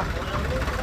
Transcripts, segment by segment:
ਇਹ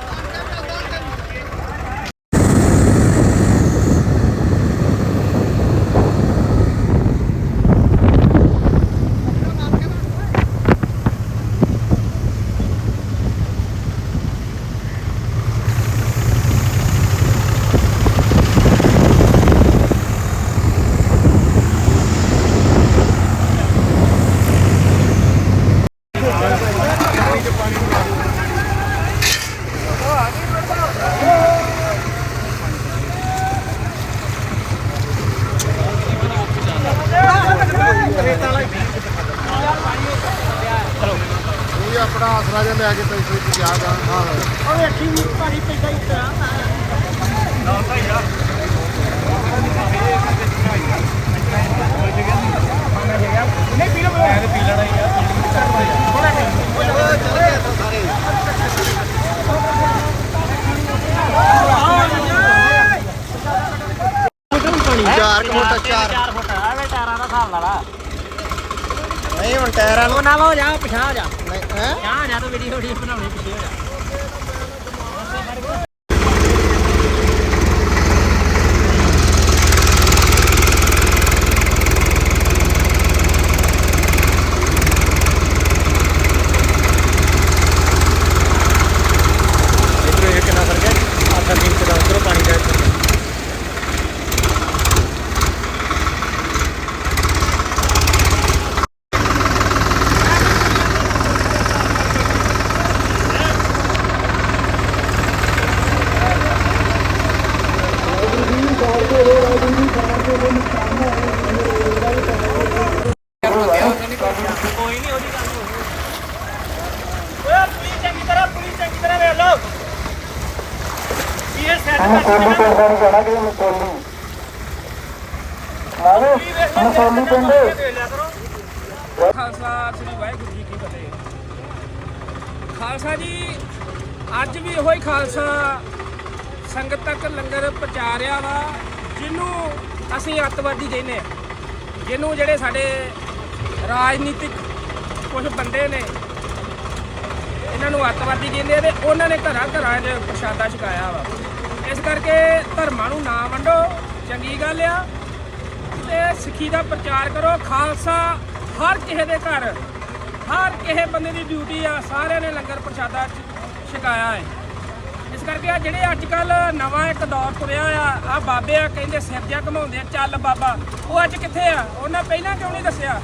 ਆਸਰਾ ਜਿਹਾ ਲੈ ਕੇ ਪੈਸੇ ਤੇ ਜਾ ਗਾ ਹਾਂ ਉਹ ਵੇਖੀ ਵੀ ਭਾਰੀ ਪੈਸਾ ਹੀ ਤਰਾ ਨਹੀਂ ਪੀ ਲਓ ਮੈਂ ਤੇ ਪੀ ਲੈਣਾ ਹੀ ਆ ਚਾਰ ਕੁ ਫੁੱਟ ਚਾਰ। 4 ਫੁੱਟ ਆਵੇ ਟਾਇਰਾਂ ਦਾ ਹਿਸਾਬ ਲਾ ਲਾ। ਨਹੀਂ ਹੁਣ ਟਾਇਰਾਂ ਉਹ ਨਾਲ ਹੋ ਜਾ ਪਿਛਾ ਹੋ ਜਾ। ਨੂੰ ਹੈ। ਜਾ ਜਾ ਵੀਡੀਓ ਵੀਡੀਓ ਬਣਾਉਣੀ ਪਿੱਛੇ ਹੋ ਜਾ ਇਧਰ ਇਹ ਕਿੰਨਾ ਫ਼ਰਕ ਹੈ 8 ਇੰਚ ਦਾ ਉਧਰੋਂ ਪਾਣੀ ਦਾ ਕੋਈ ਨਹੀਂ ਉਹਦੀ ਗੱਲ ਓਏ ਪੁਲਿਸ ਚੰਗੀ ਤਰ੍ਹਾਂ ਪੁਲਿਸ ਚੰਗੀ ਤਰ੍ਹਾਂ ਵੇਖ ਲਓ ਇਹ ਸੈੱਟ ਕਰ ਮਸੋਲੀ ਪਿੰਡ ਖਾਲਸਾ ਸ੍ਰੀ ਵਾਹਿਗੁਰੂ ਜੀ ਕੀ ਫਤਿਹ ਖਾਲਸਾ ਜੀ ਅੱਜ ਵੀ ਇਹੋ ਖਾਲਸਾ ਸੰਗਤ ਤੱਕ ਲੰਗਰ ਪਹੁੰਚਾ ਰਿਹਾ ਵਾ। ਜਿਹਨੂੰ ਅਸੀਂ ਅੱਤਵਾਦੀ ਕਹਿੰਦੇ ਹਾਂ ਜਿਹਨੂੰ ਜਿਹੜੇ ਸਾਡੇ ਰਾਜਨੀਤਿਕ ਕੁਝ ਬੰਦੇ ਨੇ, ਇਹਨਾਂ ਨੂੰ ਅੱਤਵਾਦੀ ਕਹਿੰਦੇ ਆ ਤੇ ਉਹਨਾਂ ਨੇ ਘਰਾਂ ਘਰਾਂ 'ਚ ਪ੍ਰਸ਼ਾਦਾ ਛਕਾਇਆ ਵਾ। ਇਸ ਕਰਕੇ ਧਰਮਾਂ ਨੂੰ ਨਾ ਵੰਡੋ, ਚੰਗੀ ਗੱਲ ਆ। ਤੇ ਸਿੱਖੀ ਦਾ ਪ੍ਰਚਾਰ ਕਰੋ। ਖਾਲਸਾ ਹਰ ਕਿਸੇ ਦੇ ਘਰ, ਹਰ ਕਿਸੇ ਬੰਦੇ ਦੀ ਡਿਊਟੀ ਆ, ਸਾਰਿਆਂ ਨੇ ਲੰਗਰ ਪ੍ਰਸ਼ਾਦਾ ਛ- ਛਕਾਇਆ ਹੈ। ਇਸ ਕਰਕੇ ਆ ਜਿਹੜੇ ਅੱਜ ਕੱਲ ਨਵਾਂ ਇੱਕ ਦੌਰ ਤੁਰਿਆ ਆ ਆ ਬਾਬੇ ਆ ਕਹਿੰਦੇ ਸਿਰ ਜਿਹਾ ਘਮਾਉਂਦੇ ਆ, ਚੱਲ ਬਾਬਾ, ਉਹ ਅੱਜ ਕਿੱਥੇ ਆ? ਉਹਨਾਂ ਪਹਿਲਾਂ ਕਿਉਂ ਨਹੀਂ ਦੱਸਿਆ?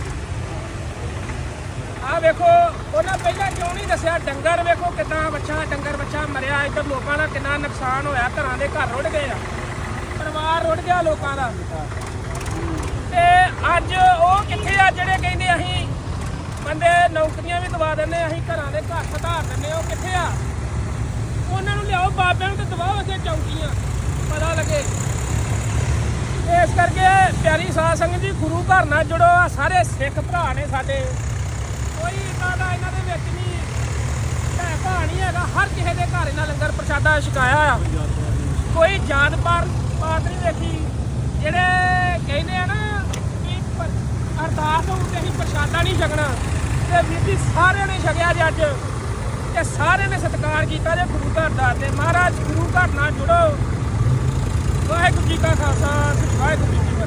ਆ ਵੇਖੋ, ਉਹਨਾਂ ਪਹਿਲਾਂ ਕਿਉਂ ਨਹੀਂ ਦੱਸਿਆ? ਡੰਗਰ ਵੇਖੋ ਕਿਦਾਂ ਬੱਚਾ ਡੰਗਰ ਬੱਚਾ ਮਰਿਆ, ਇੱਧਰ ਲੋਕਾਂ ਦਾ ਕਿੰਨਾ ਨੁਕਸਾਨ ਹੋਇਆ, ਘਰਾਂ ਦੇ ਘਰ ਰੁੜ ਗਏ ਆ। ਪਰਿਵਾਰ ਰੁੜ ਗਿਆ ਲੋਕਾਂ ਦਾ। ਤੇ ਅੱਜ ਉਹ ਕਿੱਥੇ ਆ ਜਿਹੜੇ ਕਹਿੰਦੇ ਅਸੀਂ, ਬੰਦੇ ਨੌਕਰੀਆਂ ਵੀ ਦਵਾ ਦਿੰਦੇ ਅਸੀਂ ਘਰਾਂ ਦੇ ਘਰ ਸੁਧਾਰ ਦਿੰਦੇ ਉਹ ਕਿੱਥੇ ਆ? ਉਹਨਾਂ ਨੂੰ ਲਿਆਓ, ਬਾਬਿਆਂ ਨੂੰ ਤੇ ਦਵਾਓ ਅੱਗੇ ਚੌਕੀਆਂ, ਪਤਾ ਲੱਗੇ। ਇਸ ਕਰਕੇ ਪਿਆਰੀ ਸਾਧ ਸੰਗਤ ਜੀ, ਗੁਰੂ ਘਰ ਨਾਲ ਜੁੜੋ, ਆਹ ਸਾਰੇ ਸਿੱਖ ਭਰਾ ਨੇ ਸਾਡੇ। ਕੋਈ ਇਦਾਂ ਦਾ, ਇਹਨਾਂ ਦੇ ਵਿੱਚ ਨਹੀਂ ਭੈ ਭਾ ਨਹੀਂ ਹੈਗਾ, ਹਰ ਕਿਸੇ ਦੇ ਘਰ ਇਹਨਾਂ ਲੰਗਰ ਪ੍ਰਸ਼ਾਦਾ ਛਕਾਇਆ ਆ ਕੋਈ ਜਾਤ ਪਾਤ ਪਾਤ ਨਹੀਂ ਵੇਖੀ ਜਿਹੜੇ ਕਹਿੰਦੇ ਆ ਨਾ ਕਿ ਅਰਦਾਸ ਹੋਊ ਤੇ ਅਸੀਂ ਪ੍ਰਸ਼ਾਦਾ ਨਹੀਂ ਛਕਣਾ, ਤੇ ਵੀਰ ਜੀ ਸਾਰਿਆਂ ਨੇ ਛਕਿਆ ਜੀ ਅੱਜ। ਤੇ ਸਾਰਿਆਂ ਨੇ ਸਤਿਕਾਰ ਕੀਤਾ ਜੇ ਗੁਰੂ ਘਰ ਦਾ ਤੇ ਮਹਾਰਾਜ ਗੁਰੂ ਘਰ ਨਾਲ ਜੁੜੋ। ਵਾਹਿਗੁਰੂ ਜੀ ਕਾ ਖਾਲਸਾ ਵਾਹਿਗੁਰੂ ਜੀ ਕੀ ਫਤਿਹ।